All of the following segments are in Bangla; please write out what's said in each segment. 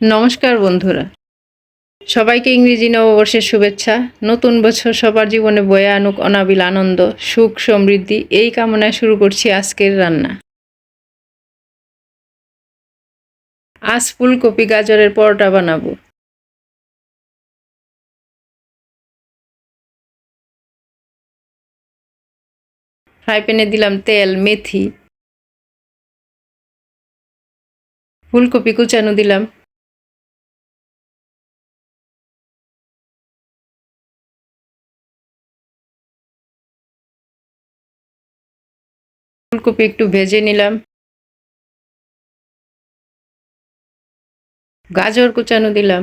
নমস্কার বন্ধুরা। সবাইকে ইংরেজি নববর্ষের শুভেচ্ছা। নতুন বছর সবার জীবনে বয়ে আনুক অনাবিল আনন্দ, সুখ, সমৃদ্ধি, এই কামনায় শুরু করছি আজকের রান্না। আজ ফুলকপি গাজরের পরোটা বানাবো। ফ্রাই প্যানে দিলাম তেল, মেথি। ফুলকপি কুচানো দিলাম। ফুলকপি একটু ভেজে নিলাম। গাজর কুচানো দিলাম।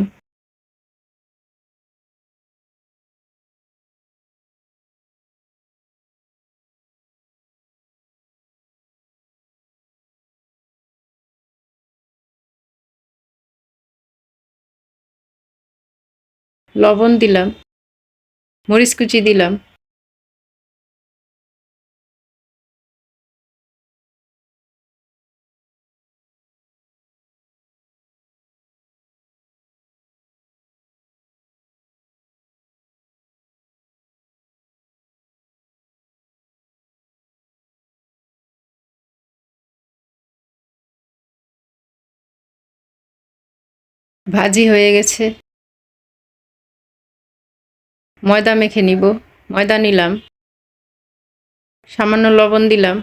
লবণ দিলাম। মরিচ কুচি দিলাম। ভাজি হয়ে গেছে। ময়দা মেখে নিব। ময়দা নিলাম। সামান্য লবণ দিলাম।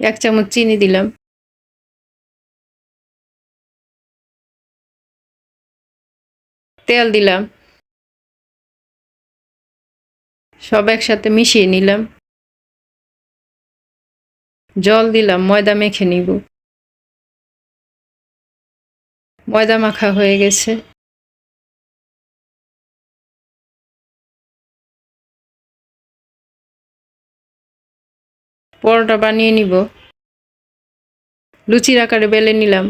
এক চামচ চিনি দিলাম। তেল দিলাম। সব একসাথে মিশিয়ে নিলাম। জল দিলাম। ময়দা মেখে নিব। ময়দা মাখা হয়ে গেছে। পরোটা বানিয়ে নিব। লুচির আকারে বেলে নিলাম।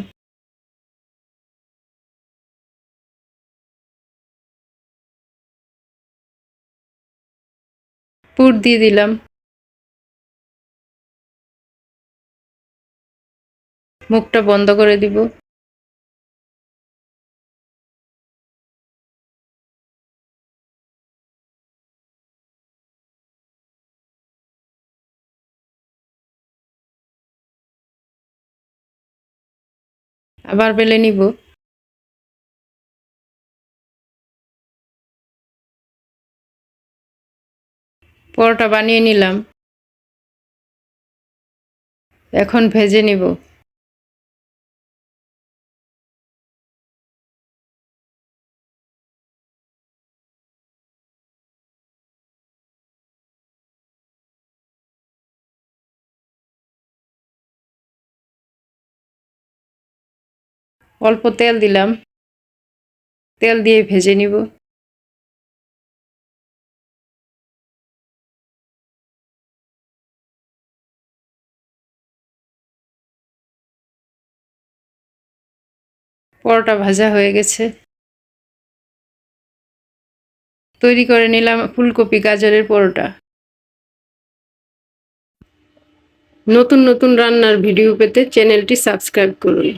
পুর দিয়ে দিলাম। মুখটা বন্ধ করে দিব। আবার বেলে নিব। পরোটা বানিয়ে নিলাম। এখন ভেজে নিব। অল্প তেল দিলাম। তেল দিয়ে ভেজে নিব। পরোটা ভাজা হয়ে গেছে। তৈরি করে নিলাম ফুলকপি গাজরের পরোটা। নতুন নতুন রান্নার ভিডিও পেতে চ্যানেলটি সাবস্ক্রাইব করুন।